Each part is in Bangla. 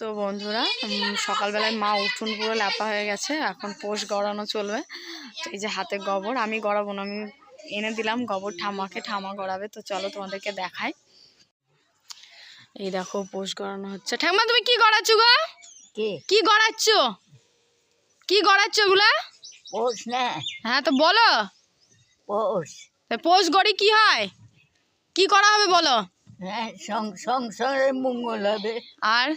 তো বন্ধুরা সকালবেলায় মা উঠুন পুরো ল্যাপা হয়ে গেছে এখন পোষ গড়ানো চলবে। তো এই যে হাতে গোবর আমি গড়াবো না আমি এনে দিলাম গোবর ঠামাকে ঠামা গড়াবে তো চলো তোমাদেরকে দেখাই। এই দেখো পোষ গড়ানো হচ্ছে। ঠাম্মা তুমি কি গড়াচ্ছ গো? কে? গড়াচ্ছ? কি গড়াচ্ছ ওগুলা? পোষ না। হ্যাঁ তো বলো। পোষ। পোষ গড়ি কি হয়? কি করা হবে বলো? হ্যাঁ সং- সংসারের মঙ্গল হবে। আর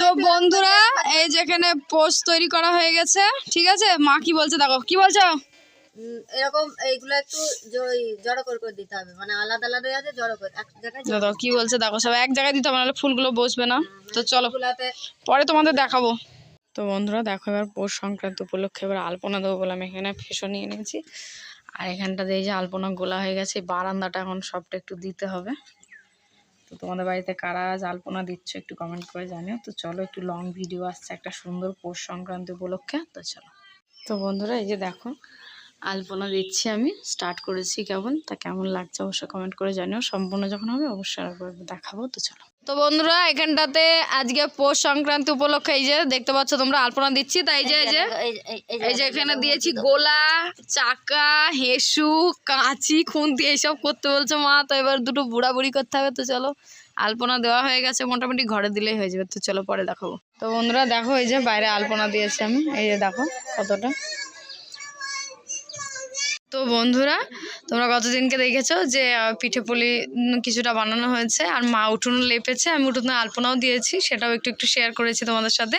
তো বন্ধুরা এই যেখানে পোস্ট তৈরি করা হয়ে গেছে ঠিক আছে? মা কি বলছে দেখো কি বলছো? এরকম এইগুলো একটু জড়ো করে করে দিতে হবে। মানে আলাদা আলাদা আছে জড়ো করে এক জায়গায় জড়ো কি বলছে দেখো সব এক জায়গায় দিতে হবে নাহলে ফুলগুলো বসবে না। তো চলো পরে তোমাদের দেখাবো। তো বন্ধুরা দেখো এবার পৌষ সংক্রান্ত উপলক্ষে এবার আলপনা দেবো বলে আমি এখানে ফেসো নিয়ে নিয়েছি আর এখানটাতে এই যে আলপনা গোলা হয়ে গেছে বারান্দাটা এখন সবটা একটু দিতে হবে। তো তোমাদের বাড়িতে কারা আলপনা দিচ্ছ একটু কমেন্ট করে জানিও। তো চলো একটু লং ভিডিও আসছে একটা সুন্দর পৌষ সংক্রান্তি উপলক্ষে, তো চলো। তো বন্ধুরা, এই যে দেখো আলপনা দিচ্ছি আমি স্টার্ট করেছি কেমন, তা কেমন লাগছে অবশ্যই কমেন্ট করে জানিও। সম্পূর্ণ যখন হবে অবশ্যই আরেকবার দেখাবো, তো চলো। তো বন্ধুরা, এখানটাতে আজকে পৌষ সংক্রান্তি উপলক্ষে এই যে দেখতে পাচ্ছ তোমরা আলপনা দিচ্ছি, তাই যে, এই যে, এই- যে এখানে দিয়েছি গোলা, চাকা, হেসু, কাঁচি, খুন্তি, এইসব করতে বলছো মা, তো এবার দুটো বুড়া বুড়ি করতে হবে, তো চলো। আলপনা দেওয়া হয়ে গেছে, মোটামুটি ঘরে দিলেই হয়ে যাবে, তো চলো পরে দেখাবো। তো বন্ধুরা, দেখো এই যে বাইরে আলপনা দিয়েছি আমি, এই যে দেখো কতটা। তো বন্ধুরা, তোমরা গতদিনকে দেখেছ যে পিঠেপুলি পিঠে পুলি কিছুটা বানানো হয়েছে আর মা উঠোনে লেপেছে। আমি উঠোনে আলপনাও দিয়েছি, সেটাও একটু একটু শেয়ার করেছি তোমাদের সাথে।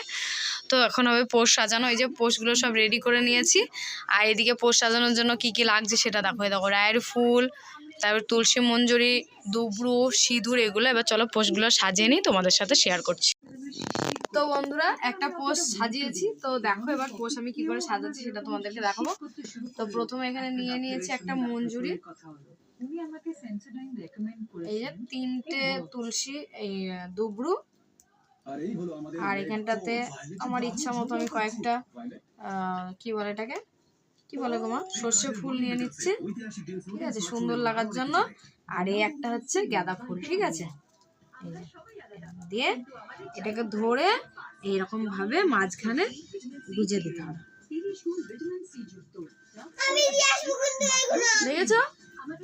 তো এখন হবে পোস্ট সাজানো। এই যে পোস্টগুলো সব রেডি করে নিয়েছি। আর এদিকে পোস্ট সাজানোর জন্য কি কি লাগছে সেটা দেখো। দেখো, রায়ের ফুল তারপর তুলসী মঞ্জুরি দুবড়ু সিঁদুর এগুলো এবার চলো পোষগুলো সাজিয়ে নিই তোমাদের সাথে শেয়ার করছি। তো বন্ধুরা একটা পোস্ট সাজিয়েছি তো দেখো এবার পোস্ট আমি কি করে সাজাচ্ছি সেটা তোমাদেরকে দেখাবো। তো প্রথমে এখানে নিয়ে নিয়েছি একটা মঞ্জুরি। এই যে তিনটে তুলসী এই দুবড়ু। আর এখানটাতে আমার ইচ্ছা মতো আমি কয়েকটা কি বলে এটাকে? কি বলে গোমা সর্ষে ফুল নিয়ে নিচ্ছি। ঠিক আছে সুন্দর লাগার জন্য। আর এই একটা হচ্ছে গাঁদা ফুল ঠিক আছে? দিয়ে এটাকে ধরে এইরকম ভাবে মাঝখানে গুজে দিতে হবে। দেখেছ?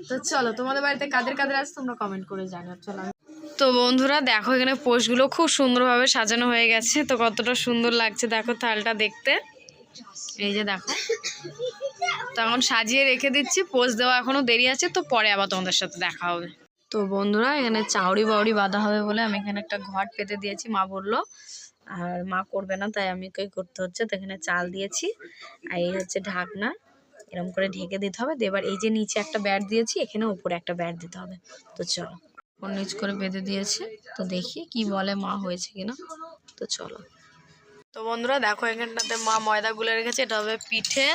তো চলো তোমাদের বাড়িতে কাদের কাদের আছে তোমরা কমেন্ট করে জানিও চলো। তো বন্ধুরা দেখো এখানে পোষগুলো খুব সুন্দরভাবে সাজানো হয়ে গেছে। তো কতটা সুন্দর লাগছে দেখো থালটা দেখতে। এই যে দেখো। তো এখন সাজিয়ে রেখে দিচ্ছি, পোজ দেওয়া এখনও দেরি আছে, তো পরে আবার তোমাদের সাথে দেখা হবে। তো বন্ধুরা, এখানে চাউরি বাউরি বাঁধা হবে বলে আমি এখানে একটা ঘট পেতে দিয়েছি, মা বলল। আর মা করবে না, তাই আমি কই করতে হচ্ছে, তো এখানে চাল দিয়েছি, আর এই হচ্ছে ঢাকনা। এরকম করে ঢেকে দিতে হবে এবার এই যে নিচে একটা ব্যাট দিয়েছি, এখানে উপরে একটা ব্যাট দিতে হবে। তো চলো। নিচ করে বেঁধে দিয়েছে, তো দেখি কি বলে মা হয়েছে কিনা। তো চলো। তো বন্ধুরা দেখো এখানটাতে মা ময়দা গুলে রেখেছে এটা হবে পিঠে।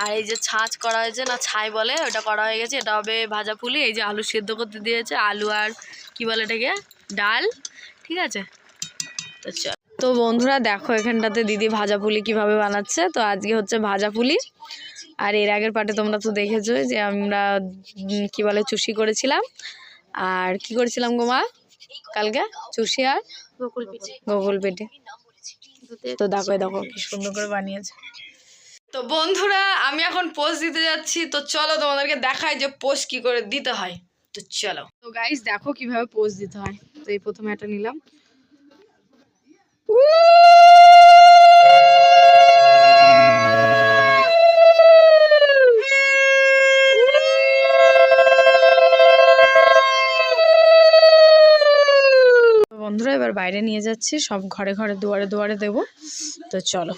আর এই যে ছাঁচ করা হয়েছে না ছাই বলে ওটা করা হয়ে গেছে। এটা হবে ভাজা পুলি এই যে আলু সেদ্ধ করতে দিয়েছে আলু আর কি বলে এটাকে? ডাল ঠিক আছে? তো চল তো বন্ধুরা দেখো এখানটাতে দিদি ভাজা পুলি কীভাবে বানাচ্ছে। তো আজকে হচ্ছে ভাজা পুলি। আর এর আগের পাটে তোমরা তো দেখেছ যে আমরা কি বলে চুষি করেছিলাম। আর কি করেছিলাম গো মা? কালকে? চুষি আর পিঠে। গোকুল পেটে তো দেখো দেখো কি সুন্দর করে বানিয়েছে। তো বন্ধুরা আমি এখন পোস্ট দিতে যাচ্ছি। তো চলো তোমাদেরকে দেখাই যে পোস্ট কি করে দিতে হয়। তো চলো। তো গাইস দেখো কীভাবে পোস্ট দিতে হয়। তো এই প্রথমে এটা নিলাম। এবার বাইরে নিয়ে যাচ্ছি। সব ঘরে ঘরে, দুয়ারে দুয়ারে দেবো। তো চলো।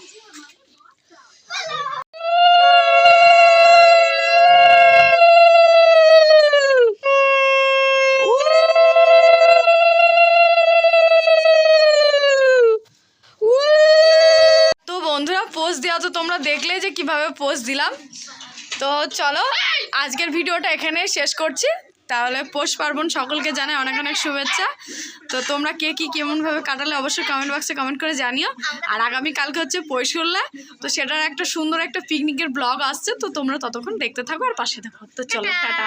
পোস্ট দেওয়া তো তোমরা দেখলে যে কীভাবে পোস্ট দিলাম। তো চলো, আজকের ভিডিওটা এখানে শেষ করছি। তাহলে পোষ পার্বণ সকলকে জানাই অনেক অনেক শুভেচ্ছা। তো তোমরা কে কী কেমনভাবে কাটালে অবশ্যই কমেন্ট বক্সে কমেন্ট করে জানিও। আর আগামীকালকে হচ্ছে পৈশুল্লা তো সেটার একটা সুন্দর একটা পিকনিকের ব্লগ আসছে, তো তোমরা ততক্ষণ দেখতে থাকো আর পাশে থাকো। তো চলো, টাটা।